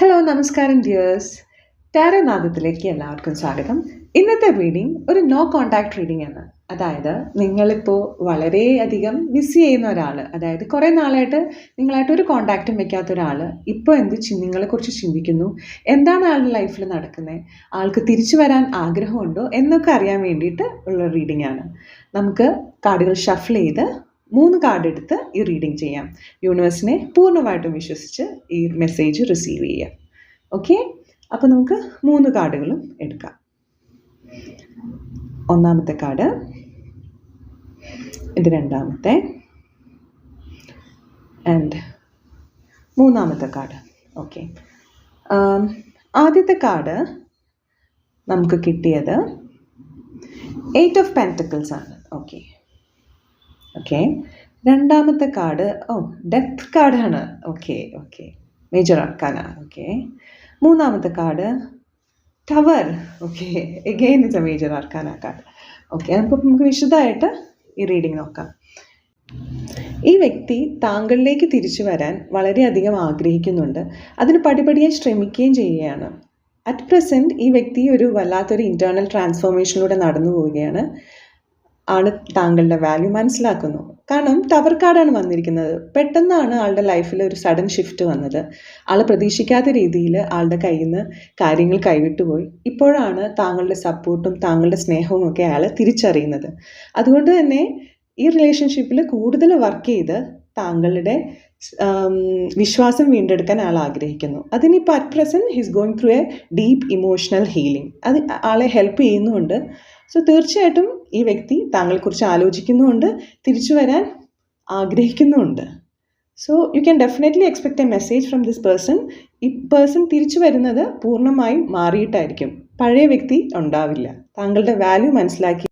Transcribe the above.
Hello നമസ്കാരം dears ടാരനാഥത്തിലേക്ക് എല്ലാവർക്കും സ്വാഗതം. ഇന്നത്തെ റീഡിംഗ് ഒരു നോ കോണ്ടാക്ട് റീഡിംഗ് ആണ്. അതായത് നിങ്ങളിപ്പോൾ വളരെയധികം മിസ് ചെയ്യുന്ന ഒരാൾ അതായത് കുറേ നാളായിട്ട് നിങ്ങളായിട്ട് ഒരു കോണ്ടാക്റ്റും വെക്കാത്ത ഒരാൾ ഇപ്പോൾ എന്ത് നിങ്ങളെക്കുറിച്ച് ചിന്തിക്കുന്നു? എന്താണ് ആളുടെ ലൈഫിൽ നടക്കുന്നത് ആൾക്ക് തിരിച്ചു വരാൻ ആഗ്രഹമുണ്ടോ എന്നൊക്കെ അറിയാൻ വേണ്ടിയിട്ട് ഉള്ള റീഡിംഗ് ആണ്. നമുക്ക് കാർഡുകൾ ഷഫിൾ ചെയ്ത് മൂന്ന് കാർഡ് എടുത്ത് ഈ റീഡിംഗ് ചെയ്യാം. യൂണിവേഴ്സിനെ പൂർണമായിട്ടും വിശ്വസിച്ച് ഈ മെസ്സേജ് റിസീവ് ചെയ്യാം. ഓക്കെ അപ്പോൾ നമുക്ക് മൂന്ന് കാർഡുകളും എടുക്കാം. ഒന്നാമത്തെ കാർഡ് ഇത് രണ്ടാമത്തെ ആൻഡ് മൂന്നാമത്തെ കാർഡ് ഓക്കെ ആദ്യത്തെ കാർഡ് നമുക്ക് കിട്ടിയത് എയ്റ്റ് ഓഫ് പെന്റക്കിൾസ് ആണ്. ഓക്കെ രണ്ടാമത്തെ കാർഡ് ഓ ഡെത്ത് കാർഡാണ് okay okay major arcana okay മൂന്നാമത്തെ card tower okay again it's a major arcana card okay അപ്പോൾ നമുക്ക് വിശദമായിട്ട് ഈ റീഡിംഗ് നോക്കാം. ഈ വ്യക്തി താങ്കളിലേക്ക് തിരിച്ചു വരാൻ വളരെയധികം ആഗ്രഹിക്കുന്നുണ്ട്. അതിന് പടിപടിയായി ശ്രമിക്കുകയും ചെയ്യുകയാണ്. അറ്റ് പ്രസന്റ് ഈ വ്യക്തി ഒരു വല്ലാത്തൊരു ഇന്റേർണൽ ട്രാൻസ്ഫോർമേഷനിലൂടെ നടന്നു പോവുകയാണ്. ആൾ താങ്കളുടെ വാല്യൂ മനസ്സിലാക്കുന്നു. കാരണം ടവർ കാർഡാണ് വന്നിരിക്കുന്നത്. പെട്ടെന്നാണ് ആളുടെ ലൈഫിൽ ഒരു സഡൻ ഷിഫ്റ്റ് വന്നത്. ആൾ പ്രതീക്ഷിക്കാത്ത രീതിയിൽ ആളുടെ കയ്യിൽ നിന്ന് കാര്യങ്ങൾ കൈവിട്ടുപോയി ഇപ്പോഴാണ് താങ്കളുടെ സപ്പോർട്ടും താങ്കളുടെ സ്നേഹവും ഒക്കെ അയാൾ തിരിച്ചറിയുന്നത്. അതുകൊണ്ട് തന്നെ ഈ റിലേഷൻഷിപ്പിൽ കൂടുതൽ വർക്ക് ചെയ്ത് താങ്കളുടെ വിശ്വാസം വീണ്ടെടുക്കാൻ ആൾ ആഗ്രഹിക്കുന്നു. അതിനിപ്പോൾ at present his going through a deep emotional healing അത് ആളെ ഹെൽപ്പ് ചെയ്യുന്നുമുണ്ട് സോ തീർച്ചയായിട്ടും ഈ വ്യക്തി താങ്കളെക്കുറിച്ച് ആലോചിക്കുന്നുമുണ്ട് തിരിച്ചു വരാൻ ആഗ്രഹിക്കുന്നുമുണ്ട് so you can definitely expect a message from this person ഈ പേഴ്സൺ തിരിച്ചു വരുന്നത് പൂർണമായും മാറിയിട്ടായിരിക്കും. പഴയ വ്യക്തി ഉണ്ടാവില്ല. താങ്കളുടെ വാല്യൂ മനസ്സിലാക്കി